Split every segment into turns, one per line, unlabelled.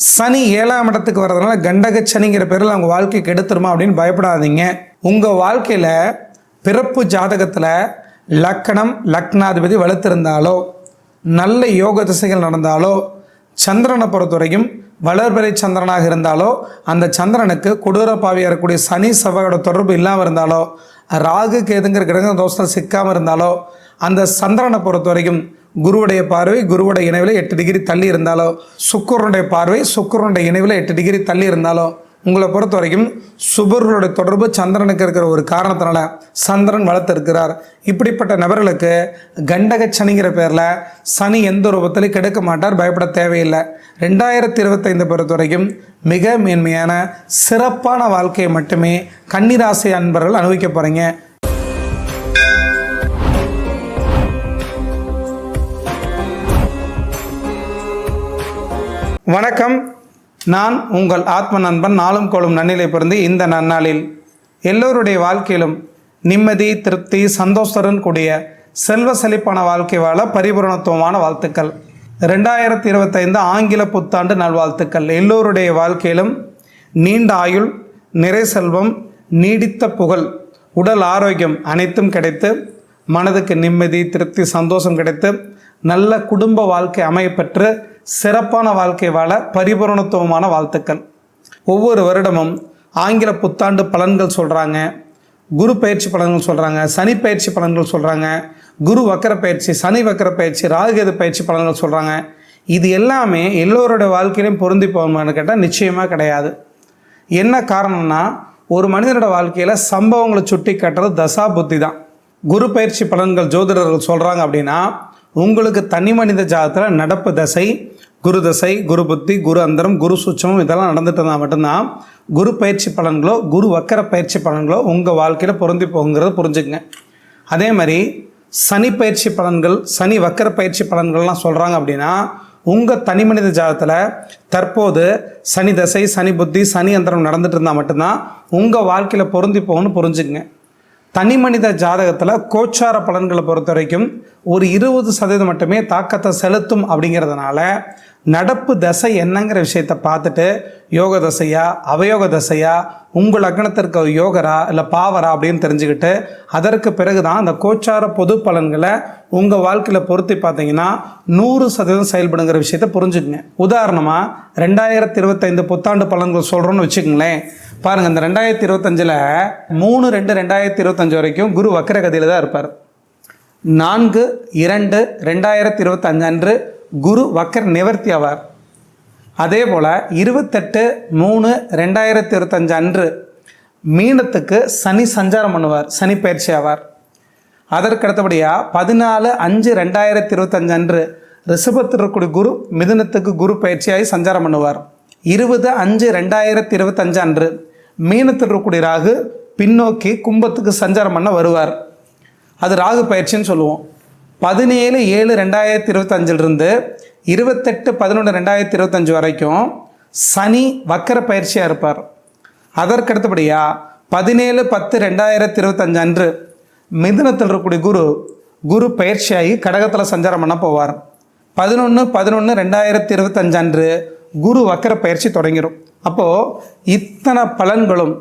சனி ஏழாம் இடத்துக்கு வர்றதுனால கண்டக சனிங்கிற பேரில் அவங்க வாழ்க்கை கெடுத்துருமா அப்படின்னு பயப்படாதீங்க. உங்கள் வாழ்க்கையில் பிறப்பு ஜாதகத்தில் லக்கணம் லக்னாதிபதி வலுத்திருந்தாலோ நல்ல யோக திசைகள் நடந்தாலோ சந்திரனை பொறுத்த வளர்பிறை சந்திரனாக இருந்தாலோ அந்த சந்திரனுக்கு கொடூர பாவியாக இருக்கக்கூடிய சனி செவ்வாயோட தொடர்பு இல்லாமல் இருந்தாலோ ராகு கேதுங்கிற கிரக தோஷத்தில் சிக்காமல் இருந்தாலோ அந்த சந்திரனை பொறுத்த வரைக்கும் குருவுடைய பார்வை குருவுடைய இணைவில் எட்டு டிகிரி தள்ளி இருந்தாலோ சுக்கரனுடைய பார்வை சுக்கரனுடைய இணைவில் எட்டு டிகிரி தள்ளி இருந்தாலோ உங்களை பொறுத்த வரைக்கும் சுபர்களுடைய தொடர்பு சந்திரனுக்கு இருக்கிற ஒரு காரணத்தினால சந்திரன் வளர்த்திருக்கிறார். இப்படிப்பட்ட நபர்களுக்கு கண்டக சனிங்கிற பேரில் சனி எந்த ரூபத்திலையும் கெடுக்க மாட்டார் பயப்பட தேவையில்லை. ரெண்டாயிரத்தி இருபத்தைந்து பொறுத்த வரைக்கும் மிக மேன்மையான சிறப்பான வாழ்க்கையை மட்டுமே கன்னிராசி அன்பர்கள் அனுபவிக்க போகிறீங்க வணக்கம். நான் உங்கள் ஆத்ம நண்பன் நாளும் கோளும் நன்னிலை பிறந்து இந்த நன்னாளில் எல்லோருடைய வாழ்க்கையிலும் நிம்மதி திருப்தி சந்தோஷத்துடன் கூடிய செல்வ செழிப்பான வாழ்க்கை வாழ பரிபூரணத்துவமான வாழ்த்துக்கள். ரெண்டாயிரத்தி இருபத்தைந்து ஆங்கில புத்தாண்டு நல்வாழ்த்துக்கள். எல்லோருடைய வாழ்க்கையிலும் நீண்ட ஆயுள் நிறை செல்வம் நீடித்த புகழ் உடல் ஆரோக்கியம் அனைத்தும் கிடைத்து மனதுக்கு நிம்மதி திருப்தி சந்தோஷம் கிடைத்து நல்ல குடும்ப வாழ்க்கை அமையப்பெற்று சிறப்பான வாழ்க்கை வாழ பரிபூரணத்துவமான வாழ்த்துக்கள். ஒவ்வொரு வருடமும் ஆங்கில புத்தாண்டு பலன்கள் சொல்கிறாங்க குரு பயிற்சி பலன்கள் சொல்கிறாங்க சனி பயிற்சி பலன்கள் சொல்கிறாங்க குரு வக்கர பயிற்சி சனி வக்கர பயிற்சி ராகுகேது பயிற்சி பலன்கள் சொல்கிறாங்க இது எல்லாமே எல்லோருடைய வாழ்க்கையிலையும் பொருந்தி போகணுமான்னு கேட்டால் நிச்சயமாக கிடையாது. என்ன காரணம்னா ஒரு மனிதனோட வாழ்க்கையில் சம்பவங்களை சுட்டி காட்டுறது தசா புத்தி தான் குரு பயிற்சி பலன்கள் ஜோதிடர்கள் சொல்கிறாங்க அப்படின்னா உங்களுக்கு தனி மனித ஜாதத்தில் நடப்பு தசை குரு தசை குரு புத்தி குரு அந்தரம் குரு சுச்சமம் இதெல்லாம் நடந்துட்டு இருந்தால் மட்டும்தான். குரு பயிற்சி பலன்களோ குரு வக்கர பயிற்சி பலன்களோ உங்கள் வாழ்க்கையில் பொருந்தி போகுங்கிறத புரிஞ்சுக்கங்க. அதே மாதிரி சனி பயிற்சி பலன்கள் சனி வக்கர பயிற்சி பலன்கள்லாம் சொல்கிறாங்க அப்படின்னா உங்கள் தனி மனித ஜாதத்தில் தற்போது சனி தசை சனி புத்தி சனி அந்தரம் நடந்துட்டு இருந்தால் மட்டும்தான் உங்கள் வாழ்க்கையில் பொருந்தி போகணும்னு புரிஞ்சுக்குங்க. தனி மனித ஜாதகத்தில் கோச்சார பலன்களை பொறுத்த வரைக்கும் ஒரு இருபது சதவீதம் மட்டுமே தாக்கத்தை செலுத்தும் அப்படிங்கிறதுனால நடப்பு தசை என்னங்கிற விஷயத்தை பார்த்துட்டு யோக தசையா அவயோக தசையா உங்கள் லக்னத்திற்கு யோகரா இல்லை பாவரா அப்படின்னு தெரிஞ்சுக்கிட்டு அதற்கு பிறகு தான் அந்த கோச்சார பொது பலன்களை உங்கள் வாழ்க்கையில் பொருத்தி பார்த்தீங்கன்னா நூறு சதவீதம் செயல்படுங்கிற விஷயத்தை புரிஞ்சுக்குங்க. உதாரணமாக ரெண்டாயிரத்தி இருபத்தைந்து புத்தாண்டு பலன்கள் சொல்கிறோன்னு வச்சுக்கோங்களேன். பாருங்கள் இந்த ரெண்டாயிரத்தி இருபத்தஞ்சில் மூணு ரெண்டு ரெண்டாயிரத்தி இருபத்தஞ்சு வரைக்கும் குரு வக்கரகதியில் தான் இருப்பார். நான்கு இரண்டு ரெண்டாயிரத்தி இருபத்தஞ்சு அன்று குரு வக்கர் நிவர்த்தி ஆவார். அதே போல் இருபத்தெட்டு மூணு ரெண்டாயிரத்தி இருபத்தஞ்சு அன்று மீனத்துக்கு சனி சஞ்சாரம் பண்ணுவார் சனி பயிற்சி ஆவார். அதற்கு அடுத்தபடியாக பதினாலு அஞ்சு ரெண்டாயிரத்தி இருபத்தஞ்சு அன்று ரிஷபத்திற்குடி குரு மிதுனத்துக்கு குரு பயிற்சியாகி சஞ்சாரம் பண்ணுவார். இருபது அஞ்சு ரெண்டாயிரத்தி இருபத்தஞ்சு அன்று மீனத்தில் ராகு பின்னோக்கி கும்பத்துக்கு சஞ்சாரம் பண்ண வருவார். அது ராகு பயிற்சின்னு சொல்லுவோம். பதினேழு ஏழு ரெண்டாயிரத்தி இருபத்தஞ்சிலிருந்து இருபத்தெட்டு பதினொன்று ரெண்டாயிரத்தி இருபத்தஞ்சு வரைக்கும் சனி வக்கர பயிற்சியாக இருப்பார். அதற்கு அடுத்தபடியாக பதினேழு பத்து ரெண்டாயிரத்தி இருபத்தஞ்சு அன்று மிதுனத்தில் இருக்கக்கூடிய குரு குரு பயிற்சியாகி கடகத்தில் சஞ்சாரம் பண்ண போவார். பதினொன்று பதினொன்று ரெண்டாயிரத்தி இருபத்தஞ்சு அன்று குரு வக்கர பயிற்சி தொடங்கிடும் அப்போது இத்தனை பலன்களும்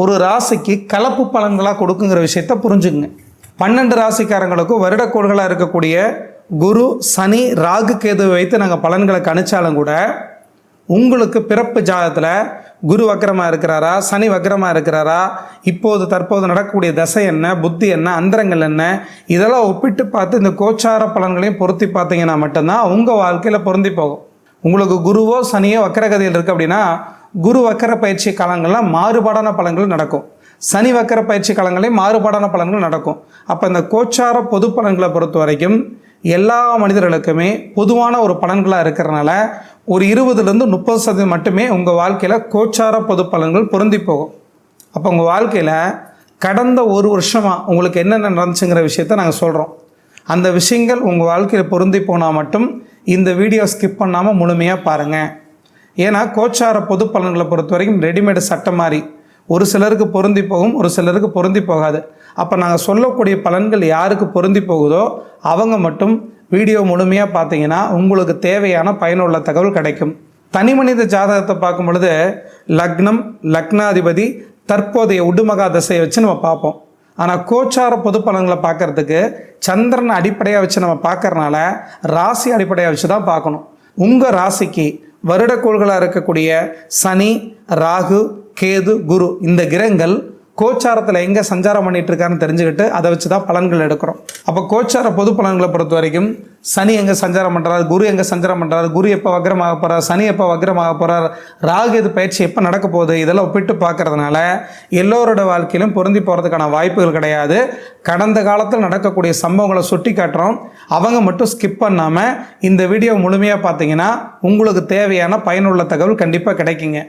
ஒரு ராசிக்கு கலப்பு பலன்களாக கொடுக்குங்கிற விஷயத்த புரிஞ்சுங்க பன்னெண்டு ராசிக்காரங்களுக்கும் வருடக்கோள்களாக இருக்கக்கூடிய குரு சனி ராகு கேது வைத்து நாங்கள் பலன்களை கணிச்சாலும் கூட உங்களுக்கு பிறப்பு ஜாதத்தில் குரு வக்கரமாக இருக்கிறாரா சனி வக்கரமாக இருக்கிறாரா இப்போது தற்போது நடக்கக்கூடிய தசை என்ன புத்தி என்ன அந்தரங்கள் என்ன இதெல்லாம் ஒப்பிட்டு பார்த்து இந்த கோச்சார பலன்களையும் பொருத்தி பார்த்தீங்கன்னா மட்டும்தான் உங்கள் வாழ்க்கையில் பொருந்தி போகும். உங்களுக்கு குருவோ சனியோ வக்கரகதியில் இருக்குது அப்படின்னா குரு வக்கர பயிற்சி காலங்களில் மாறுபாடான பலன்கள் நடக்கும். சனி வக்கர பயிற்சி காலங்களையும் மாறுபாடான பலன்கள் நடக்கும். அப்போ இந்த கோச்சார பொது பலன்களை பொறுத்த வரைக்கும் எல்லா மனிதர்களுக்குமே பொதுவான ஒரு பலன்களாக இருக்கிறனால ஒரு இருபதுலேருந்து முப்பது சதவீதம் மட்டுமே உங்கள் வாழ்க்கையில் கோச்சார பொது பலன்கள் பொருந்தி போகும். அப்போ உங்கள் வாழ்க்கையில் கடந்த ஒரு வருஷமாக உங்களுக்கு என்னென்ன நடந்துச்சுங்கிற விஷயத்த நாங்கள் சொல்கிறோம் அந்த விஷயங்கள் உங்கள் வாழ்க்கையில் பொருந்தி போனால் மட்டும் இந்த வீடியோ ஸ்கிப் பண்ணாமல் முழுமையாக பாருங்கள் ஏன்னா கோச்சார பொது பலன்களை பொறுத்த வரைக்கும் ரெடிமேடு சட்டை மாதிரி ஒரு சிலருக்கு பொருந்தி போகும் ஒரு சிலருக்கு பொருந்தி போகாது. அப்போ நாங்கள் சொல்லக்கூடிய பலன்கள் யாருக்கு பொருந்தி போகுதோ அவங்க மட்டும் வீடியோ முழுமையாக பார்த்தீங்கன்னா உங்களுக்கு தேவையான பயனுள்ள தகவல் கிடைக்கும். தனி மனித ஜாதகத்தை பார்க்கும் பொழுது லக்னம் லக்னாதிபதி தற்போதைய உடுமகா தசையை வச்சு நம்ம பார்ப்போம். ஆனால் கோச்சார பொது பலன்களை பார்க்கறதுக்கு சந்திரன் அடிப்படையாக வச்சு நம்ம பார்க்கறனால ராசி அடிப்படையாக வச்சு தான் பார்க்கணும். உங்கள் ராசிக்கு வருடக்கோள்களாக இருக்கக்கூடிய சனி ராகு கேது குரு இந்த கிரகங்கள் கோச்சாரத்தில் எங்கே சஞ்சாரம் பண்ணிட்டு இருக்காருன்னு தெரிஞ்சுக்கிட்டு அதை வச்சு தான் பலன்கள் எடுக்கிறோம். அப்போ கோச்சார பொது பலன்களை பொறுத்த வரைக்கும் சனி எங்கே சஞ்சாரம் பண்ணுறாரு குரு எங்கே சஞ்சாரம் பண்ணுறாரு குரு எப்போ வக்ரமாக போகிறார் சனி எப்போ வக்ரமாக போகிறார் ராகு இது பயிற்சி எப்போ நடக்க போகுது இதெல்லாம் ஒப்பிட்டு பார்க்கறதுனால எல்லோரோட வாழ்க்கையிலும் பொருந்தி போகிறதுக்கான வாய்ப்புகள் கிடையாது. கடந்த காலத்தில் நடக்கக்கூடிய சம்பவங்களை சுட்டி காட்டுறோம். அவங்க மட்டும் ஸ்கிப் பண்ணாமல் இந்த வீடியோ முழுமையாக பார்த்தீங்கன்னா உங்களுக்கு தேவையான பயனுள்ள தகவல் கண்டிப்பாக கிடைக்குங்க.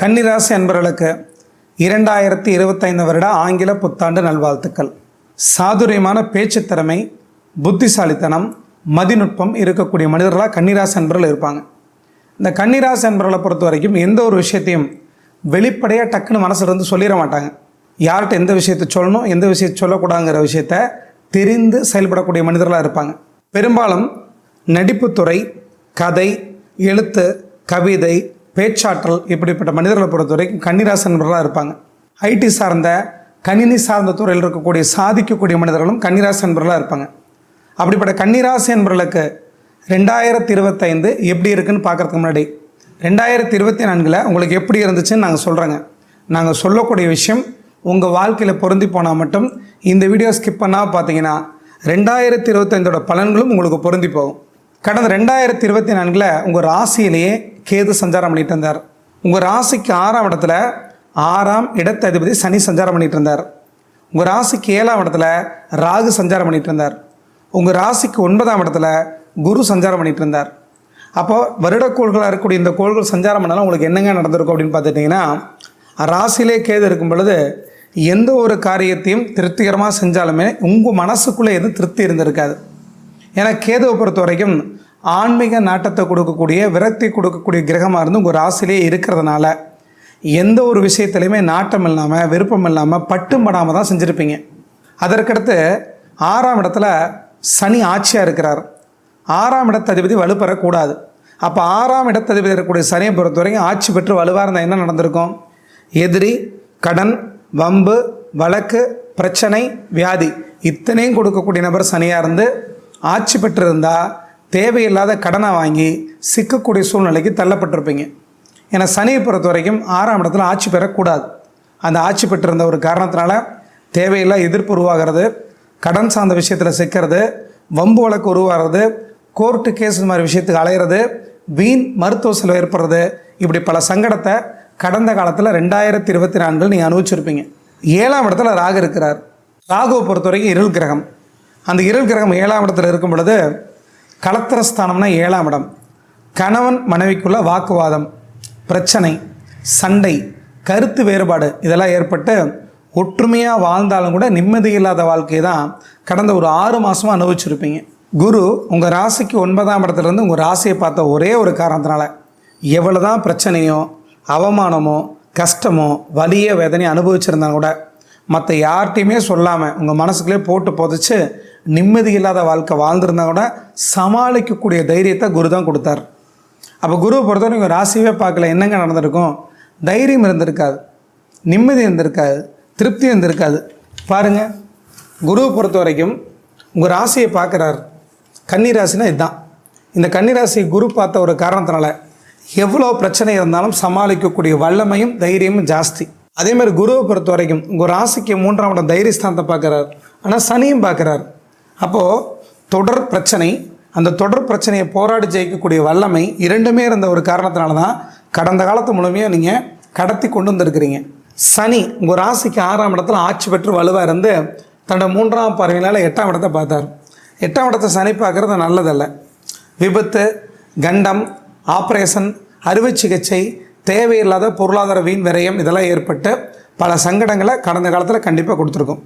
கன்னிராசி அன்பர்களுக்கு இரண்டாயிரத்தி இருபத்தைந்து வருட ஆங்கில புத்தாண்டு நல்வாழ்த்துக்கள். சாதுரியமான பேச்சு திறமை புத்திசாலித்தனம் மதிநுட்பம் இருக்கக்கூடிய மனிதர்களாக கன்னிராசி அன்பர்கள் இருப்பாங்க. இந்த கன்னிராசி அன்பர்களை பொறுத்த வரைக்கும் எந்த ஒரு விஷயத்தையும் வெளிப்படையாக டக்குன்னு மனசில் இருந்து சொல்லிட மாட்டாங்க. யார்கிட்ட எந்த விஷயத்தை சொல்லணும் எந்த விஷயத்தை சொல்லக்கூடாதுங்கிற விஷயத்த தெரிந்து செயல்படக்கூடிய மனிதர்களாக இருப்பாங்க. பெரும்பாலும் நடிப்புத்துறை கதை எழுத்து கவிதை பேச்சாற்றல் இப்படிப்பட்ட மனிதர்களை பொறுத்த வரைக்கும் கன்னிராசன்பர்களாக இருப்பாங்க. ஐடி சார்ந்த கணினி சார்ந்த துறையில் இருக்கக்கூடிய சாதிக்கக்கூடிய மனிதர்களும் கன்னிராசி நண்பர்களாக இருப்பாங்க. அப்படிப்பட்ட கன்னிராசி என்பர்களுக்கு ரெண்டாயிரத்தி இருபத்தைந்து எப்படி இருக்குன்னு பார்க்கறதுக்கு முன்னாடி ரெண்டாயிரத்தி இருபத்தி நான்கில் உங்களுக்கு எப்படி இருந்துச்சுன்னு நாங்கள் சொல்கிறோங்க நாங்கள் சொல்லக்கூடிய விஷயம் உங்கள் வாழ்க்கையில் பொருந்தி போனால் மட்டும் இந்த வீடியோ ஸ்கிப் பண்ணால் பார்த்தீங்கன்னா ரெண்டாயிரத்தி இருபத்தைந்தோட பலன்களும் உங்களுக்கு பொருந்தி போகும். கடந்த ரெண்டாயிரத்தி இருபத்தி நான்கில் உங்கள் ராசியிலேயே கேது சஞ்சாரம் பண்ணிட்டு இருந்தார். உங்கள் ராசிக்கு ஆறாம் இடத்துல ஆறாம் இடத்ததிபதி சனி சஞ்சாரம் பண்ணிட்டு இருந்தார். உங்கள் ராசிக்கு ஏழாம் இடத்துல ராகு சஞ்சாரம் பண்ணிட்டு இருந்தார். உங்கள் ராசிக்கு ஒன்பதாம் இடத்துல குரு சஞ்சாரம் பண்ணிட்டு இருந்தார். அப்போது வருடக்கோள்களாக இருக்கக்கூடிய இந்த கோள்கள் சஞ்சாரம் பண்ணாலும் உங்களுக்கு என்னங்க நடந்திருக்கும் அப்படின்னு பார்த்துட்டிங்கன்னா ராசியிலே கேது இருக்கும் பொழுது எந்த ஒரு காரியத்தையும் திருப்திகரமாக செஞ்சாலுமே உங்கள் மனசுக்குள்ளே எதுவும் திருப்தி இருந்திருக்காது. ஏன்னா கேதுவை பொறுத்த வரைக்கும் ஆன்மீக நாட்டத்தை கொடுக்கக்கூடிய விரக்தி கொடுக்கக்கூடிய கிரகமாக இருந்து உங்கள் ராசிலே இருக்கிறதுனால எந்த ஒரு விஷயத்துலையுமே நாட்டம் இல்லாமல் விருப்பம் இல்லாமல் பட்டும் படாமல் தான் செஞ்சுருப்பீங்க. அதற்கடுத்து ஆறாம் இடத்துல சனி ஆட்சியாக இருக்கிறார். ஆறாம் இடத்ததிபதி வலுப்பெறக்கூடாது அப்போ ஆறாம் இடத்ததிபதி இருக்கக்கூடிய சனியை பொறுத்த வரைக்கும் ஆட்சி பெற்று வலுவாக இருந்தால் என்ன நடந்திருக்கும்? எதிரி கடன் வம்பு வழக்கு பிரச்சனை வியாதி இத்தனையும் கொடுக்கக்கூடிய நபர் சனியாக இருந்து ஆட்சி பெற்றிருந்தால் தேவையில்லாத கடனை வாங்கி சிக்கக்கூடிய சூழ்நிலைக்கு தள்ளப்பட்டிருப்பீங்க. ஏன்னா சனியை பொறுத்த வரைக்கும் ஆறாம் இடத்துல ஆட்சி பெறக்கூடாது. அந்த ஆட்சி பெற்றிருந்த ஒரு காரணத்தினால தேவையில்லா எதிர்ப்பு உருவாகிறது கடன் சார்ந்த விஷயத்தில் சிக்கிறது வம்பு வழக்கு உருவாகிறது கோர்ட்டு கேஸ் இந்த மாதிரி விஷயத்துக்கு அலையிறது வீண் மருத்துவ செலவு ஏற்படுறது இப்படி பல சங்கடத்தை கடந்த காலத்தில் ரெண்டாயிரத்தி இருபத்தி நான்கில் நீங்கள் அனுபவிச்சிருப்பீங்க. ஏழாம் இடத்துல ராகு இருக்கிறார். ராகுவை பொறுத்த வரைக்கும் இருள் கிரகம். அந்த இருள் கிரகம் ஏழாம் இடத்துல இருக்கும் பொழுது கலத்திரஸ்தானம்னா ஏழாம் இடம். கணவன் மனைவிக்குள்ள வாக்குவாதம் பிரச்சனை சண்டை கருத்து வேறுபாடு இதெல்லாம் ஏற்பட்டு ஒற்றுமையாக வாழ்ந்தாலும் கூட நிம்மதி இல்லாத வாழ்க்கையை தான் கடந்த ஒரு ஆறு மாதமாக அனுபவிச்சிருப்பீங்க. குரு உங்கள் ராசிக்கு ஒன்பதாம் இடத்துலேருந்து உங்கள் ராசியை பார்த்த ஒரே ஒரு காரணத்தினால எவ்வளோ தான் பிரச்சனையோ அவமானமோ கஷ்டமோ வலிய வேதனையை அனுபவிச்சிருந்தாலும் கூட மற்ற யார்கிட்டையுமே சொல்லாமல் உங்கள் மனசுக்குள்ளே போட்டு புதைச்சு நிம்மதி இல்லாத வாழ்க்கை வாழ்ந்திருந்தா கூட சமாளிக்கக்கூடிய தைரியத்தை குரு தான் கொடுத்தார். அப்போ குருவை பொறுத்தவரை உங்கள் ராசியவே பார்க்கல. என்னங்க நடந்திருக்கும்? தைரியம் இருந்திருக்காது. நிம்மதி இருந்திருக்காது. திருப்தி இருந்திருக்காது. பாருங்கள் குருவை பொறுத்த வரைக்கும் உங்கள் ராசியை பார்க்குறாரு. கன்னி ராசினா இதுதான். இந்த கன்னிராசியை குரு பார்த்த ஒரு காரணத்தினால எவ்வளோ பிரச்சனை இருந்தாலும் சமாளிக்கக்கூடிய வல்லமையும் தைரியமும் ஜாஸ்தி. அதே மாதிரி குருவை பொறுத்த வரைக்கும் உங்கள் ராசிக்கு மூன்றாம் இடம் தைரியஸ்தானத்தை பார்க்குறாரு. ஆனால் சனியும் பார்க்குறாரு. அப்போது தொடர் பிரச்சனை அந்த தொடர் பிரச்சனையை போராடி ஜெயிக்கக்கூடிய வல்லமை இரண்டுமே இருந்த ஒரு காரணத்தினால தான் கடந்த காலத்து முழுமையாக நீங்கள் கடத்தி கொண்டு வந்திருக்கிறீங்க. சனி உங்கள் ராசிக்கு ஆறாம் இடத்துல ஆட்சி பெற்று வலுவாக இருந்து தன்னோட மூன்றாம் பார்வையினால் எட்டாம் இடத்தை பார்த்தார். எட்டாம் இடத்த சனி பார்க்குறது நல்லதல்ல. விபத்து கண்டம் ஆப்ரேஷன் அறுவை சிகிச்சை தேவையில்லாத பொருளாதார வீண் விரயம் இதெல்லாம் ஏற்பட்டு பல சங்கடங்களை கடந்த காலத்தில் கண்டிப்பாக கொடுத்துருக்கும்.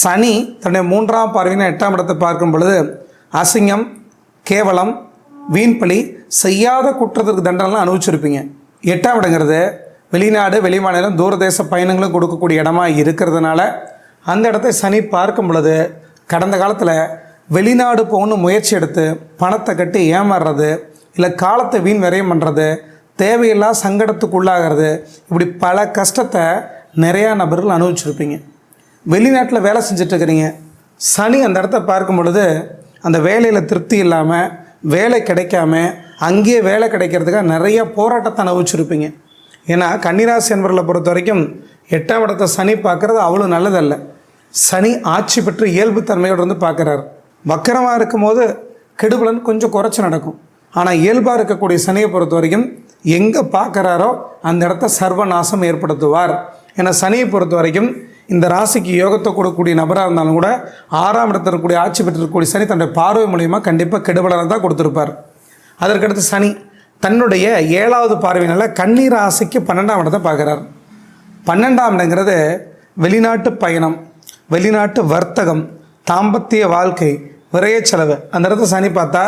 சனி தன்னுடைய மூன்றாம் பார்வையின எட்டாம் இடத்தை பார்க்கும் பொழுது அசிங்கம் கேவலம் வீண்பலி செய்யாத குற்றத்திற்கு தண்டனைலாம் அனுபவிச்சிருப்பீங்க. எட்டாம் இடங்கிறது வெளிநாடு வெளிமாநிலம் தூரதேச பயணங்களும் கொடுக்கக்கூடிய இடமா இருக்கிறதுனால அந்த இடத்தை சனி பார்க்கும் பொழுது கடந்த காலத்தில் வெளிநாடு போகணும்னு முயற்சி எடுத்து பணத்தை கட்டி ஏமாறுறது இல்லை காலத்தை வீண் விரயம் பண்ணுறது தேவையில்லா சங்கடத்துக்கு உள்ளாகிறது இப்படி பல கஷ்டத்தை நிறையா நபர்கள் அனுபவிச்சிருப்பீங்க. வெளிநாட்டில் வேலை செஞ்சிட்ருக்கிறீங்க. சனி அந்த இடத்த பார்க்கும் பொழுது அந்த வேலையில் திருப்தி இல்லாமல் வேலை கிடைக்காம அங்கேயே வேலை கிடைக்கிறதுக்காக நிறைய போராட்டத்தை அனுபவிச்சிருப்பீங்க. ஏன்னா கன்னிராசி என்பர்களை பொறுத்த வரைக்கும் எட்டாம் இடத்தை சனி பார்க்குறது அவ்வளோ நல்லதல்ல. சனி ஆட்சி பெற்று இயல்புத்தன்மையோடு வந்து பார்க்குறாரு. வக்கரமாக இருக்கும்போது கெடுபலன் கொஞ்சம் குறைச்சி நடக்கும். ஆனால் இயல்பாக இருக்கக்கூடிய சனியை பொறுத்த வரைக்கும் எங்கே பார்க்குறாரோ அந்த இடத்த சர்வநாசம் ஏற்படுத்துவார். ஏன்னா சனியை பொறுத்த வரைக்கும் இந்த ராசிக்கு யோகத்தை கொடுக்கக்கூடிய நபராக இருந்தாலும் கூட ஆறாம் இடத்துல இருக்கக்கூடிய ஆட்சி பெற்றிருக்கக்கூடிய சனி தன்னுடைய பார்வை மூலியமாக கண்டிப்பாக கெடுபலனை தான் கொடுத்துருப்பார். அதற்கடுத்து சனி தன்னுடைய ஏழாவது பார்வையினால் கன்னி ராசிக்கு பன்னெண்டாம் இடத்தை பார்க்குறார். பன்னெண்டாம் இடங்கிறது வெளிநாட்டு பயணம் வெளிநாட்டு வர்த்தகம் தாம்பத்திய வாழ்க்கை விரைய செலவு. அந்த இடத்த சனி பார்த்தா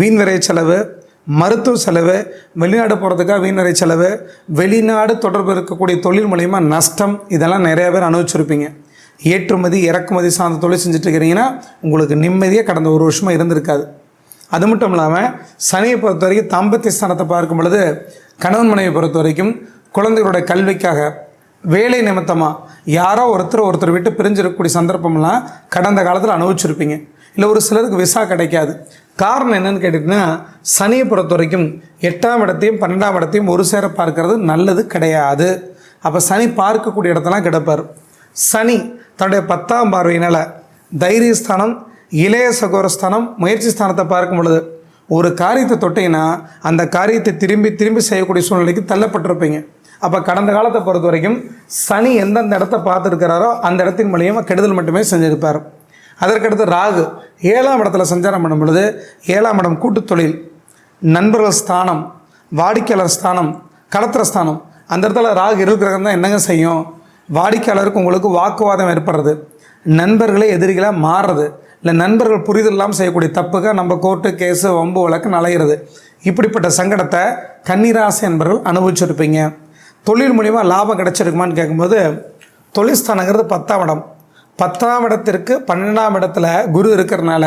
வீண் விரைய செலவு மருத்துவ செலவு வெளிநாடு போகிறதுக்காக வீணரை செலவு வெளிநாடு தொடர்பு இருக்கக்கூடிய தொழில் மூலயமா நஷ்டம் இதெல்லாம் நிறைய பேர் அனுபவிச்சிருப்பீங்க. ஏற்றுமதி இறக்குமதி சார்ந்த தொழில் செஞ்சுட்டு இருக்கிறீங்கன்னா உங்களுக்கு நிம்மதியாக கடந்த ஒரு வருஷமாக இருந்திருக்காது. அது மட்டும் இல்லாமல் சனியை பொறுத்த வரைக்கும் தாம்பத்திய ஸ்தானத்தை பார்க்கும் பொழுது கணவன் மனைவியை பொறுத்த வரைக்கும் குழந்தைகளோட கல்விக்காக வேலை நிமித்தமாக யாரோ ஒருத்தர் ஒருத்தர் விட்டு பிரிஞ்சிருக்கக்கூடிய சந்தர்ப்பம்லாம் கடந்த காலத்தில் அனுபவிச்சிருப்பீங்க. இல்லை ஒரு சிலருக்கு விசா கிடைக்காது. காரணம் என்னன்னு கேட்டிங்கன்னா சனியை பொறுத்த வரைக்கும் எட்டாம் இடத்தையும் பன்னெண்டாம் இடத்தையும் ஒரு சேர பார்க்கறது நல்லது கிடையாது. அப்போ சனி பார்க்கக்கூடிய இடத்தெல்லாம் கிடப்பார். சனி தன்னுடைய பத்தாம் பார்வையினால் தைரியஸ்தானம் இளைய சகோரஸ்தானம் முயற்சி ஸ்தானத்தை பார்க்கும் பொழுது ஒரு காரியத்தை தொட்டீங்கன்னா அந்த காரியத்தை திரும்பி திரும்பி செய்யக்கூடிய சூழ்நிலைக்கு தள்ளப்பட்டிருப்பீங்க. அப்போ கடந்த காலத்தை பொறுத்த வரைக்கும் சனி எந்தெந்த இடத்த பார்த்துருக்கிறாரோ அந்த இடத்தின் மூலியமாக கெடுதல் மட்டுமே செஞ்சுருப்பார். அதற்கடுத்து ராகு. ஏழாம் இடத்துல சஞ்சாரம் பண்ணும் பொழுது ஏழாம் இடம் கூட்டுத்தொழில் நண்பர்கள் ஸ்தானம் வாடிக்கையாளர் ஸ்தானம் கலத்திர ஸ்தானம். அந்த இடத்துல ராகு இருக்கிறது தான் என்னங்க செய்யும்? வாடிக்கையாளருக்கு உங்களுக்கு வாக்குவாதம் ஏற்படுறது. நண்பர்களே எதிரிகளாக மாறுறது. இல்லை நண்பர்கள் புரிதல் இல்லாமல் செய்யக்கூடிய தப்புக்காக நம்ம கோர்ட்டு கேஸு வம்பு வழக்கு நலைகிறது இப்படிப்பட்ட சங்கடத்தை கன்னிராசி என்பவர்கள் அனுபவிச்சிருப்பீங்க. தொழில் மூலிமா லாபம் கிடைச்சிருக்குமான்னு கேட்கும்போது தொழில் ஸ்தானங்கிறது பத்தாம் இடம். பத்தாம் இடத்திற்கு பன்னெண்டாம் இடத்துல குரு இருக்கிறனால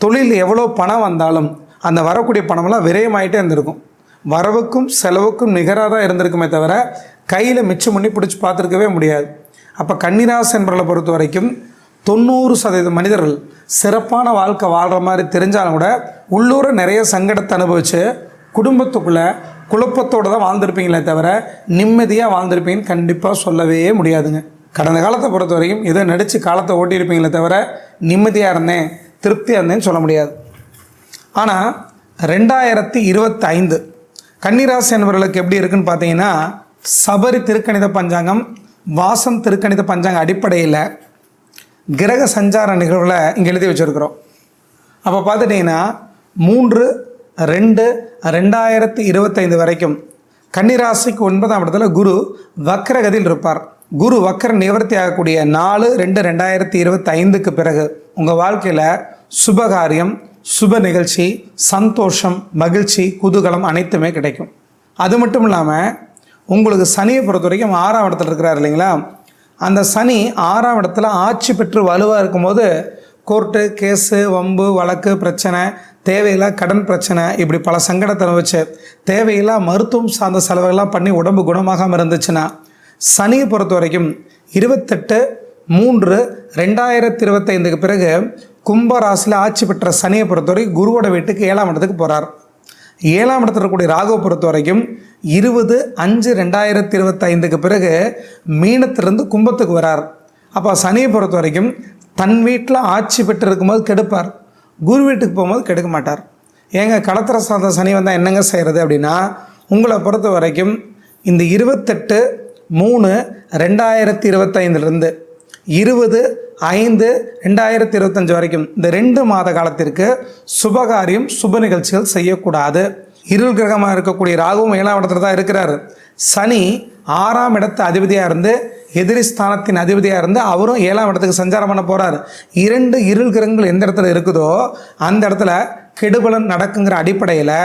தொழில் எவ்வளோ பணம் வந்தாலும் அந்த வரக்கூடிய பணமெல்லாம் விரயமாயிட்டே இருந்திருக்கும். வரவுக்கும் செலவுக்கும் நிகராக தான் இருந்திருக்குமே தவிர கையில் மிச்சம் பண்ணி பிடிச்சி பார்த்துருக்கவே முடியாது. அப்போ கன்னிராசி என்பவர்களை பொறுத்த வரைக்கும் தொண்ணூறு சதவீத மனிதர்கள் சிறப்பான வாழ்க்கை வாழ்கிற மாதிரி தெரிஞ்சாலும் கூட உள்ளூர நிறைய சங்கடத்தை அனுபவித்து குடும்பத்துக்குள்ளே குழப்பத்தோடு தான் வாழ்ந்திருப்பீங்களே தவிர நிம்மதியாக வாழ்ந்திருப்பீங்கன்னு கண்டிப்பாக சொல்லவே முடியாதுங்க. கடந்த காலத்தை பொறுத்த வரைக்கும் ஏதோ நடித்து காலத்தை ஓட்டியிருப்பீங்களே தவிர நிம்மதியாக இருந்தேன் திருப்தியாக இருந்தேன்னு சொல்ல முடியாது. ஆனால் ரெண்டாயிரத்தி இருபத்தி ஐந்து கன்னிராசி என்பவர்களுக்கு எப்படி இருக்குன்னு பார்த்தீங்கன்னா சபரி திருக்கணித பஞ்சாங்கம் வாசம் திருக்கணித பஞ்சாங்க அடிப்படையில் கிரக சஞ்சார நிகழ்வில் இங்கே எழுதி வச்சுருக்குறோம். அப்போ பார்த்துட்டிங்கன்னா மூன்று ரெண்டு ரெண்டாயிரத்தி இருபத்தைந்து வரைக்கும் கன்னிராசிக்கு ஒன்பதாம் இடத்துல குரு வக்ரகதியில் இருப்பார். குரு வக்கர நிவர்த்தி ஆகக்கூடிய நாலு ரெண்டு ரெண்டாயிரத்தி இருபத்தி ஐந்துக்கு பிறகு உங்கள் வாழ்க்கையில் சுபகாரியம் சுப நிகழ்ச்சி சந்தோஷம் மகிழ்ச்சி குதூகலம் அனைத்துமே கிடைக்கும். அது மட்டும் இல்லாமல் உங்களுக்கு சனியை பொறுத்த வரைக்கும் ஆறாம் இடத்துல இருக்கிறார் இல்லைங்களா? அந்த சனி ஆறாம் இடத்துல ஆட்சி பெற்று வலுவாக இருக்கும்போது கோர்ட்டு கேஸு வம்பு வழக்கு பிரச்சனை தேவையில்லா கடன் பிரச்சனை இப்படி பல சங்கடத்தை அனுபவிச்சு தேவையில்லா மருத்துவம் சார்ந்த செலவுகள்லாம் பண்ணி உடம்பு குணமாகாமல் இருந்துச்சுன்னா சனியை பொறுத்த வரைக்கும் இருபத்தெட்டு மூன்று ரெண்டாயிரத்தி இருபத்தைந்துக்கு பிறகு கும்ப ராசியில் ஆட்சி பெற்ற சனியை பொறுத்தவரை குருவோட வீட்டுக்கு ஏழாம் இடத்துக்கு போகிறார் ஏழாம் இடத்துல இருக்கக்கூடிய ராகுவை பொறுத்த வரைக்கும் இருபது அஞ்சு ரெண்டாயிரத்தி இருபத்தைந்துக்கு பிறகு மீனத்திலிருந்து கும்பத்துக்கு வரார். அப்போ சனியை பொறுத்த வரைக்கும் தன் வீட்டில் ஆட்சி பெற்று இருக்கும்போது கெடுப்பார். குரு வீட்டுக்கு போகும்போது கெடுக்க மாட்டார். ஏங்க களத்திர சார்ந்த சனி வந்தால் என்னங்க செய்கிறது அப்படின்னா உங்களை பொறுத்த வரைக்கும் இந்த இருபத்தெட்டு மூணு ரெண்டாயிரத்தி இருபத்தைந்துலேருந்து இருபது ஐந்து ரெண்டாயிரத்தி இருபத்தஞ்சு வரைக்கும் இந்த ரெண்டு மாத காலத்திற்கு சுபகாரியம் சுப நிகழ்ச்சிகள் செய்யக்கூடாது. இருள் கிரகமாக இருக்கக்கூடிய ராகுவும் ஏழாம் இடத்துல தான் இருக்கிறாரு. சனி ஆறாம் இடத்து அதிபதியாக இருந்து எதிரி ஸ்தானத்தின் அதிபதியாக இருந்து அவரும் ஏழாம் இடத்துக்கு சஞ்சாரம் பண்ண போகிறார் இரண்டு இருள் கிரகங்கள் எந்த இடத்துல இருக்குதோ அந்த இடத்துல கெடுபலன் நடக்குங்கிற அடிப்படையில்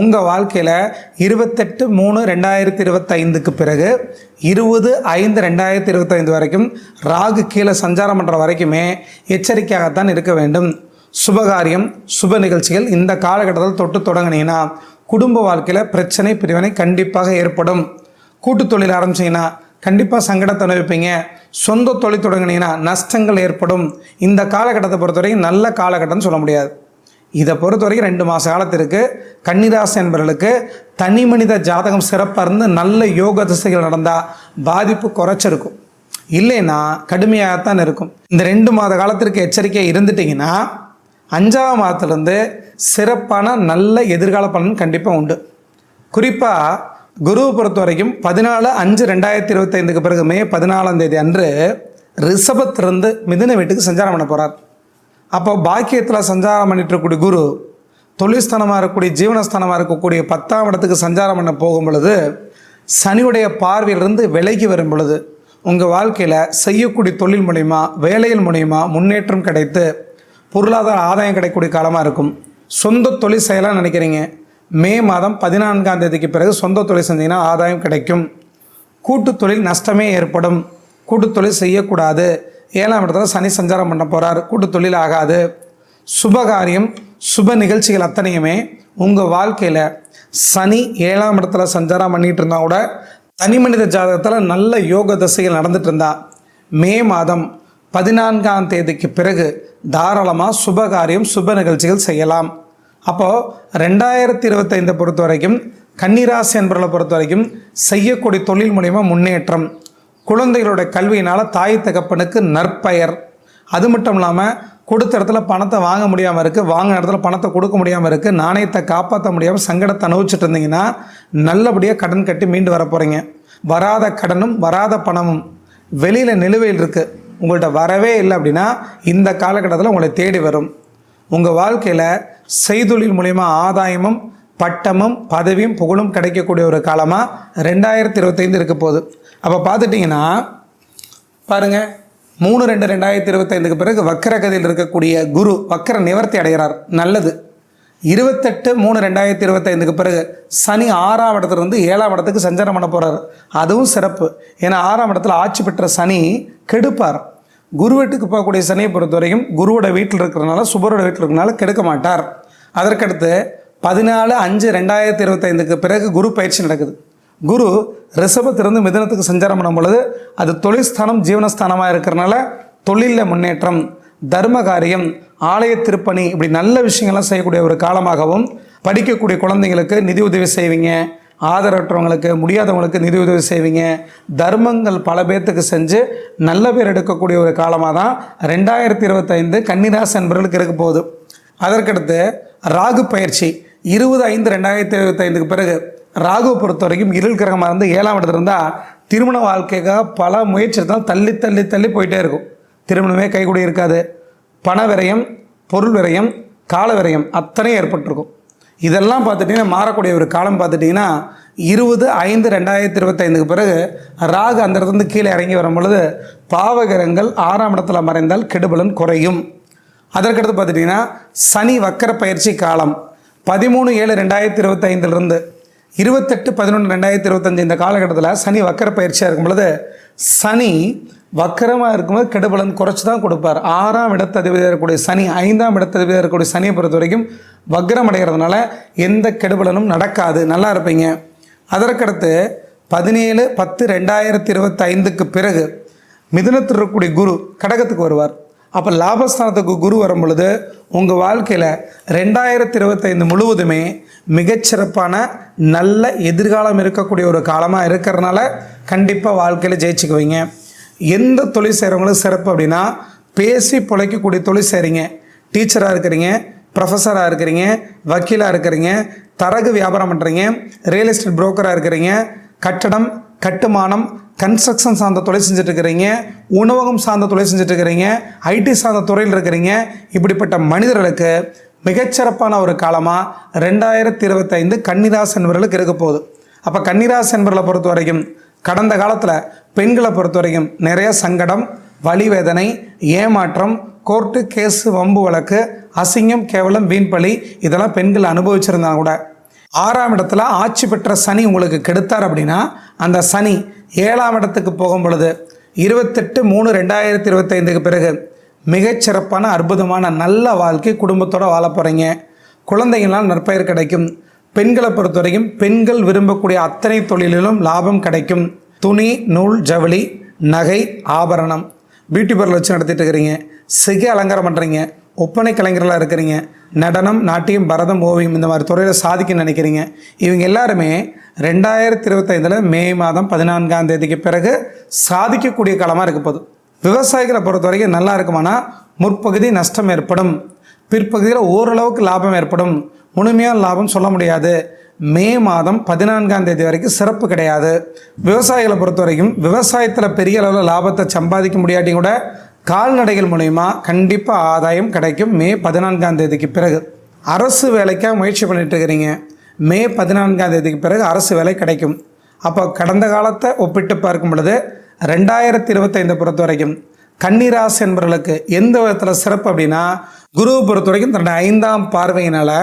உங்கள் வாழ்க்கையில் இருபத்தெட்டு மூணு ரெண்டாயிரத்தி இருபத்தைந்துக்கு பிறகு இருபது ஐந்து ரெண்டாயிரத்தி இருபத்தைந்து வரைக்கும் ராகு கீழே சஞ்சாரம் பண்ணுற வரைக்குமே எச்சரிக்கையாகத்தான் இருக்க வேண்டும். சுபகாரியம் சுப நிகழ்ச்சிகள் இந்த காலகட்டத்தில் தொட்டு தொடங்கினீங்கன்னா குடும்ப வாழ்க்கையில் பிரச்சனை பிரிவினை கண்டிப்பாக ஏற்படும். கூட்டு தொழில் ஆரம்பிச்சீங்கன்னா கண்டிப்பாக சங்கடத்தை அனுபவிப்பீங்க. சொந்த தொழில் தொடங்கினீங்கன்னா நஷ்டங்கள் ஏற்படும். இந்த காலகட்டத்தை பொறுத்தவரைக்கும் நல்ல காலகட்டம்னு சொல்ல முடியாது. இதை பொறுத்த வரைக்கும் ரெண்டு மாத காலத்திற்கு கன்னிராசி என்பவர்களுக்கு தனி மனித ஜாதகம் சிறப்பாக இருந்து நல்ல யோக திசைகள் நடந்தால் பாதிப்பு குறைச்சிருக்கும். இல்லைன்னா கடுமையாகத்தான் இருக்கும். இந்த ரெண்டு மாத காலத்திற்கு எச்சரிக்கை இருந்துட்டிங்கன்னா அஞ்சாவது மாதத்துலேருந்து சிறப்பான நல்ல எதிர்கால பலன் கண்டிப்பாக உண்டு. குறிப்பாக குருவை பொறுத்த வரைக்கும் பதினாலு அஞ்சு ரெண்டாயிரத்தி இருபத்தைந்துக்கு பிறகு மே பதினாலாம் தேதி அன்று ரிஷபத்திலிருந்து மிதுன வீட்டுக்கு சஞ்சாரம் பண்ண போகிறார் அப்போ பாக்கியத்தில் சஞ்சாரம் பண்ணிட்டு இருக்கக்கூடிய குரு தொழில்ஸ்தானமாக இருக்கக்கூடிய ஜீவனஸ்தானமாக இருக்கக்கூடிய பத்தாம் இடத்துக்கு சஞ்சாரம் பண்ண போகும் பொழுது சனியுடைய பார்வையிலிருந்து விலகி வரும் பொழுது உங்கள் வாழ்க்கையில் செய்யக்கூடிய தொழில் மூலிமா வேலைகள் மூலிமா முன்னேற்றம் கிடைத்து பொருளாதார ஆதாயம் கிடைக்கக்கூடிய காலமாக இருக்கும். சொந்த தொழில் செய்யலாம் நினைக்கிறீங்க. மே மாதம் பதினான்காம் தேதிக்கு பிறகு சொந்த தொழில் செஞ்சீங்கன்னா ஆதாயம் கிடைக்கும். கூட்டு தொழில் நஷ்டமே ஏற்படும். கூட்டு தொழில் செய்யக்கூடாது. ஏழாம் இடத்துல சனி சஞ்சாரம் பண்ண போகிறார் கூட்டு தொழில் ஆகாது. சுபகாரியம் சுப நிகழ்ச்சிகள் அத்தனையுமே உங்கள் வாழ்க்கையில் சனி ஏழாம் இடத்துல சஞ்சாரம் பண்ணிகிட்டு இருந்தால் கூட தனி மனித ஜாதகத்தில் நல்ல யோக தசைகள் நடந்துட்டு இருந்தா மே மாதம் பதினான்காம் தேதிக்கு பிறகு தாராளமாக சுபகாரியம் சுப நிகழ்ச்சிகள் செய்யலாம். அப்போது ரெண்டாயிரத்தி இருபத்தைந்தை பொறுத்த வரைக்கும் கன்னிராசி என்பவர்களை பொறுத்த வரைக்கும் செய்யக்கூடிய தொழில் மூலிமா முன்னேற்றம். குழந்தைகளோட கல்வியினால் தாய் தகப்பனுக்கு நற்பெயர். அது மட்டும் இல்லாமல் கொடுத்த இடத்துல பணத்தை வாங்க முடியாமல் இருக்குது வாங்கின இடத்துல பணத்தை கொடுக்க முடியாமல் இருக்குது நாணயத்தை காப்பாற்ற முடியாமல் சங்கடத்தை அனுபவிச்சுட்டு இருந்தீங்கன்னா நல்லபடியாக கடன் கட்டி மீண்டு வர போகிறீங்க வராத கடனும் வராத பணமும் வெளியில் நிலுவையில் இருக்குது உங்கள்கிட்ட வரவே இல்லை அப்படின்னா இந்த காலகட்டத்தில் உங்களை தேடி வரும். உங்கள் வாழ்க்கையில் செய்தொழில் மூலயமா ஆதாயமும் பட்டமும் பதவியும் புகழும் கிடைக்கக்கூடிய ஒரு காலமாக ரெண்டாயிரத்தி இருபத்தைந்து இருக்க போகுது. அப்போ பார்த்துட்டிங்கன்னா பாருங்கள் மூணு ரெண்டு ரெண்டாயிரத்தி இருபத்தைந்துக்கு பிறகு வக்கரகதியில் இருக்கக்கூடிய குரு வக்கர நிவர்த்தி அடைகிறார். நல்லது. இருபத்தெட்டு மூணு ரெண்டாயிரத்தி இருபத்தைந்துக்கு பிறகு சனி ஆறாம் இடத்துலேருந்து ஏழாம் இடத்துக்கு சஞ்சாரம் பண்ண போகிறார் அதுவும் சிறப்பு. ஏன்னா ஆறாம் இடத்துல ஆட்சி பெற்ற சனி கெடுப்பார். குரு வீட்டுக்கு போகக்கூடிய சனியை பொறுத்த வரைக்கும் குருவோட வீட்டில் இருக்கிறனால சுபரோட வீட்டில் இருக்கிறனால கெடுக்க மாட்டார். அதற்கடுத்து பதினாலு அஞ்சு ரெண்டாயிரத்தி இருபத்தைந்துக்கு பிறகு குரு பயிற்சி நடக்குது. குரு ரிஷபத்திலிருந்து மிதனத்துக்கு சஞ்சாரம் பண்ணும் பொழுது அது தொழில்ஸ்தானம் ஜீவனஸ்தானமாக இருக்கிறனால தொழிலில் முன்னேற்றம் தர்ம காரியம் ஆலய திருப்பணி இப்படி நல்ல விஷயங்கள்லாம் செய்யக்கூடிய ஒரு காலமாகவும் படிக்கக்கூடிய குழந்தைங்களுக்கு நிதி உதவி செய்வீங்க ஆதரவற்றவங்களுக்கு முடியாதவங்களுக்கு நிதி உதவி செய்வீங்க. தர்மங்கள் பல பேர்த்துக்கு செஞ்சு நல்ல பேர் எடுக்கக்கூடிய ஒரு காலமாக தான் ரெண்டாயிரத்தி இருபத்தைந்து கன்னிராசி என்பவர்களுக்கு இருக்க போகுது. அதற்கடுத்து ராகு பயிற்சி இருபது ஐந்து ரெண்டாயிரத்தி இருபத்தைந்துக்கு பிறகு ராகு பொறுத்த வரைக்கும் இருள் கிரகமாக இருந்து ஏழாம் இடத்துல இருந்தால் திருமண வாழ்க்கைக்காக பல முயற்சி தான் தள்ளி தள்ளி தள்ளி போயிட்டே இருக்கும். திருமணமே கைகூடி இருக்காது. பண விரயம் பொருள் விரயம் கால விரயம் அத்தனையும் ஏற்பட்டிருக்கும். இதெல்லாம் பார்த்துட்டிங்கன்னா மாறக்கூடிய ஒரு காலம் பார்த்துட்டிங்கன்னா இருபது ஐந்து ரெண்டாயிரத்தி இருபத்தைந்துக்கு பிறகு ராகு அந்த இடத்துலேருந்து கீழே இறங்கி வரும் பொழுது பாவகிரகங்கள் ஆறாம் இடத்துல மறைந்தால் கெடுபலன் குறையும். அதற்கடுத்து பார்த்துட்டிங்கன்னா சனி வக்கர பயிற்சி காலம். பதிமூணு ஏழு ரெண்டாயிரத்தி இருபத்தைந்திலிருந்து இருபத்தெட்டு பதினொன்று ரெண்டாயிரத்தி இருபத்தஞ்சு இந்த காலகட்டத்தில் சனி வக்கர பயிற்சியாக இருக்கும் பொழுது சனி வக்கரமாக இருக்கும்போது கெடுபலன் குறைச்சி தான் கொடுப்பார். ஆறாம் இடத்ததிபதியாக இருக்கக்கூடிய சனி ஐந்தாம் இடத்ததிபதியாக இருக்கக்கூடிய சனியை பொறுத்த வரைக்கும் வக்கரம் அடைகிறதுனால எந்த கெடுபலனும் நடக்காது. நல்லா இருப்பீங்க. அதற்கடுத்து பதினேழு பத்து ரெண்டாயிரத்தி இருபத்தைந்துக்கு பிறகு மிதுனத்தில் இருக்கக்கூடிய குரு கடகத்துக்கு வருவார். அப்போ லாபஸ்தானத்துக்கு குரு வரும் பொழுது உங்கள் வாழ்க்கையில் ரெண்டாயிரத்தி இருபத்தைந்து முழுவதுமே மிகச்சிறப்பான நல்ல எதிர்காலம் இருக்கக்கூடிய ஒரு காலமாக இருக்கிறனால கண்டிப்பாக வாழ்க்கையில் ஜெயிச்சுக்குவீங்க. எந்த தொழில் செய்கிறவங்களும் சிறப்பு அப்படின்னா பேசி பிழைக்கக்கூடிய தொழில் செய்கிறீங்க டீச்சராக இருக்கிறீங்க ப்ரொஃபஸராக இருக்கிறீங்க வக்கீலாக இருக்கிறீங்க தரகு வியாபாரம் பண்ணுறீங்க ரியல் எஸ்டேட் புரோக்கராக இருக்கிறீங்க கட்டடம் கட்டுமானம் கன்ஸ்ட்ரக்ஷன் சார்ந்த தொழில் செஞ்சிட்ருக்கிறீங்க உணவகம் சார்ந்த தொழில் செஞ்சிட்ருக்கிறீங்க ஐடி சார்ந்த துறையில் இருக்கிறீங்க இப்படிப்பட்ட மனிதர்களுக்கு மிகச்சிறப்பான ஒரு காலமாக ரெண்டாயிரத்தி இருபத்தைந்து கன்னிராசி என்பவர்களுக்கு இருக்க போகுது. அப்போ கன்னிராசி என்பவர்களை பொறுத்த வரைக்கும் கடந்த காலத்தில் பெண்களை பொறுத்த வரைக்கும் நிறைய சங்கடம் வலிவேதனை ஏமாற்றம் கோர்ட்டு கேஸு வம்பு வழக்கு அசிங்கம் கேவலம் வீண்பழி இதெல்லாம் பெண்கள் அனுபவிச்சிருந்தாங்க கூட ஆறாம் இடத்துல ஆட்சி பெற்ற சனி உங்களுக்கு கெடுத்தார் அப்படின்னா அந்த சனி ஏழாம் இடத்துக்கு போகும் பொழுது இருபத்தெட்டு மூணு ரெண்டாயிரத்தி இருபத்தைந்துக்கு பிறகு மிகச்சிறப்பான அற்புதமான நல்ல வாழ்க்கை குடும்பத்தோடு வாழ போகிறீங்க குழந்தைங்களால் நற்பெயர் கிடைக்கும். பெண்களை பொறுத்த வரைக்கும் பெண்கள் விரும்பக்கூடிய அத்தனை தொழிலிலும் லாபம் கிடைக்கும். துணி நூல் ஜவுளி நகை ஆபரணம். பியூட்டி பார்லர் வச்சு நடத்திட்டு இருக்கிறீங்க. சிகை அலங்காரம் பண்ணுறீங்க ஒப்பனை கலைஞர்களாக இருக்கிறீங்க. நடனம் நாட்டியம் பரதம் ஓவியம் இந்த மாதிரி துறையில் சாதிக்க நினைக்கிறீங்க. இவங்க எல்லாருமே ரெண்டாயிரத்தி இருபத்தைந்தில் மே மாதம் பதினான்காம் தேதிக்கு பிறகு சாதிக்கக்கூடிய காலமாக இருக்க போகுது. விவசாயிகளை பொறுத்த வரைக்கும் நல்லா இருக்குமானா முற்பகுதி நஷ்டம் ஏற்படும். பிற்பகுதியில் ஓரளவுக்கு லாபம் ஏற்படும். முழுமையான லாபம் சொல்ல முடியாது. மே மாதம் பதினான்காம் தேதி வரைக்கும் சிறப்பு கிடையாது. விவசாயிகளை பொறுத்த வரைக்கும் விவசாயத்தில் பெரிய அளவில் லாபத்தை சம்பாதிக்க முடியாட்டி கூட கால்நடைகள் மூலயமா கண்டிப்பாக ஆதாயம் கிடைக்கும். மே பதினான்காம் தேதிக்கு பிறகு அரசு வேலைக்காக முயற்சி பண்ணிட்டு இருக்கிறீங்க. மே பதினான்காம் தேதிக்கு பிறகு அரசு வேலை கிடைக்கும். அப்போ கடந்த காலத்தை ஒப்பிட்டு பார்க்கும் பொழுது ரெண்டாயிரத்தி இருபத்தைந்து பொறுத்த வரைக்கும் கன்னிராசி என்பவர்களுக்கு எந்த விதத்தில் சிறப்பு அப்படின்னா குருவை பொறுத்த வரைக்கும் தன்னுடைய ஐந்தாம் பார்வையினால்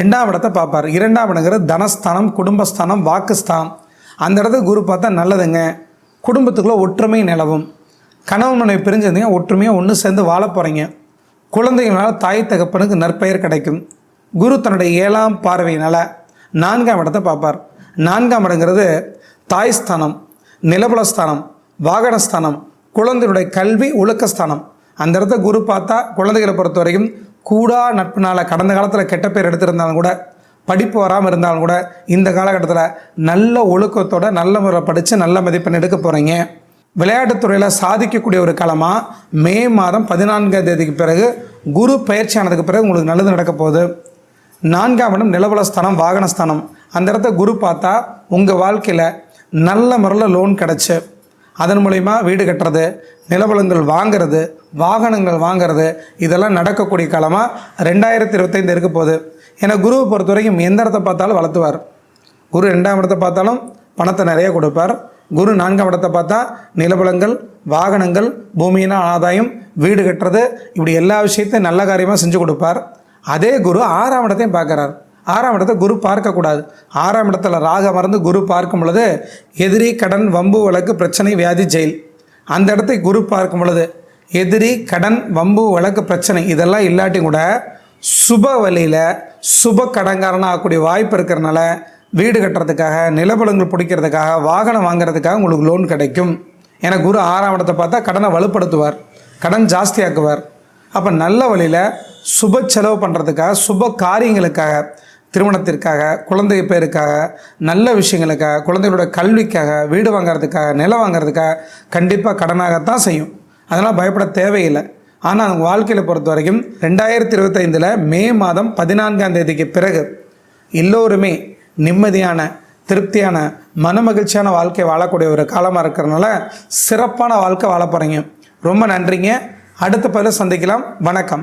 ரெண்டாம் இடத்தை பார்ப்பார். இரண்டாம் இடங்கிறது தனஸ்தானம் குடும்பஸ்தானம் வாக்குஸ்தானம். அந்த இடத்துக்கு குரு பார்த்தா நல்லதுங்க. குடும்பத்துக்குள்ளே ஒற்றுமை நிலவும். கணவன் மனைவி பிரிஞ்சிருந்தீங்க ஒற்றுமையாக ஒன்று சேர்ந்து வாழ போகிறீங்க குழந்தைகளால் தாய் தகப்பனுக்கு நற்பெயர் கிடைக்கும். குரு தன்னுடைய ஏழாம் பார்வையினால் நான்காம் இடத்தை பார்ப்பார். நான்காம் இடங்கிறது தாய் ஸ்தானம் நிலபலஸ்தானம் வாகனஸ்தானம் குழந்தையுடைய கல்வி ஒழுக்கஸ்தானம் அந்த இடத்த குரு பார்த்தா குழந்தைகளை பொறுத்த வரைக்கும் கூடா நட்பினால் கடந்த காலத்தில் கெட்ட பேர் எடுத்திருந்தாலும் கூட படிப்பு வராமல் இருந்தாலும் கூட இந்த காலகட்டத்தில் நல்ல ஒழுக்கத்தோட நல்ல முறையில் படித்து நல்ல மதிப்பெண் எடுக்க போகிறீங்க விளையாட்டுத்துறையில் சாதிக்கக்கூடிய ஒரு காலமாக மே மாதம் பதினான்காம் தேதிக்கு பிறகு குரு பயிற்சி ஆனதுக்கு பிறகு உங்களுக்கு நல்லது நடக்க போகுது. நான்காம் இடம் நிலவலஸ்தானம் வாகனஸ்தானம் அந்த இடத்த குரு பார்த்தா உங்கள் வாழ்க்கையில் நல்ல முறையில் லோன் கிடச்சி. அதன் மூலிமா வீடு கட்டுறது நிலவலங்கள் வாங்கிறது வாகனங்கள் வாங்கிறது இதெல்லாம் நடக்கக்கூடிய காலமாக ரெண்டாயிரத்தி இருபத்தைந்து இருக்க போகுது. ஏன்னா குருவை பொறுத்த வரைக்கும் எந்த இடத்த பார்த்தாலும் வளர்த்துவார். குரு ரெண்டாம் இடத்தை பார்த்தாலும் பணத்தை நிறைய கொடுப்பார். குரு நான்காம் இடத்தை பார்த்தா நிலபலங்கள் வாகனங்கள் பூமியினால் ஆதாயம் வீடு கட்டுறது இப்படி எல்லா விஷயத்தையும் நல்ல காரியமாக செஞ்சு கொடுப்பார். அதே குரு ஆறாம் இடத்தையும் பார்க்குறார். ஆறாம் இடத்தை குரு பார்க்கக்கூடாது. ஆறாம் இடத்துல ராக மறந்து குரு பார்க்கும் பொழுது எதிரி கடன் வம்பு வழக்கு பிரச்சனை வியாதி ஜெயில். அந்த இடத்தை குரு பார்க்கும் பொழுது எதிரி கடன் வம்பு வழக்கு பிரச்சனை இதெல்லாம் இல்லாட்டி கூட சுப வழியில் சுப கடன்காரனாக ஆகக்கூடிய வாய்ப்பு இருக்கிறனால வீடு கட்டுறதுக்காக நிலபலங்கள் பிடிக்கிறதுக்காக வாகனம் வாங்குறதுக்காக உங்களுக்கு லோன் கிடைக்கும். ஏன்னா குரு ஆறாம் இடத்தை பார்த்தா கடனை வலுப்படுத்துவார் கடன் ஜாஸ்தியாக்குவார். அப்போ நல்ல வழியில் சுப செலவு பண்ணுறதுக்காக சுப காரியங்களுக்காக திருமணத்திற்காக குழந்தை பேருக்காக நல்ல விஷயங்களுக்காக குழந்தைகளோட கல்விக்காக வீடு வாங்குறதுக்காக நிலம் வாங்குறதுக்காக கண்டிப்பாக கடனாகத்தான் செய்யும். அதனால் பயப்பட தேவையில்லை. ஆனால் அவங்க வாழ்க்கையில் பொறுத்த வரைக்கும் ரெண்டாயிரத்தி இருபத்தைந்தில் மே மாதம் பதினான்காம் தேதிக்கு பிறகு எல்லோருமே நிம்மதியான திருப்தியான மனமகிழ்ச்சியான வாழ்க்கை வாழக்கூடிய ஒரு காலமாக இருக்கிறனால சிறப்பான வாழ்க்கை வாழ போகிறீங்க ரொம்ப நன்றிங்க. அடுத்த பதில் சந்திக்கலாம். வணக்கம்.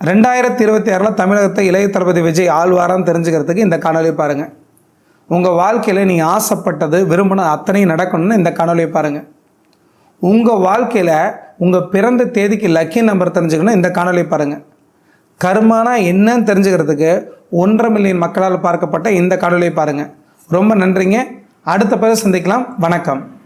ரெண்டாயிரத்தி இருபத்தி ஆறில் தமிழகத்தை இளைய தளபதி விஜய் ஆழ்வாரான்னு தெரிஞ்சுக்கிறதுக்கு இந்த காணொலியை பாருங்கள் உங்கள் வாழ்க்கையில் நீங்கள் ஆசைப்பட்டது விரும்பின அத்தனையும் நடக்கணும்னு இந்த காணொலியை பாருங்கள் உங்கள் வாழ்க்கையில் உங்கள் பிறந்த தேதிக்கு லக்கி நம்பர் தெரிஞ்சுக்கணும். இந்த காணொலியை பாருங்கள் கர்மானா என்னன்னு தெரிஞ்சுக்கிறதுக்கு ஒன்றரை மில்லியன் மக்களால் பார்க்கப்பட்ட இந்த காணொலியை பாருங்கள் ரொம்ப நன்றிங்க. அடுத்த பிறகு சந்திக்கலாம். வணக்கம்.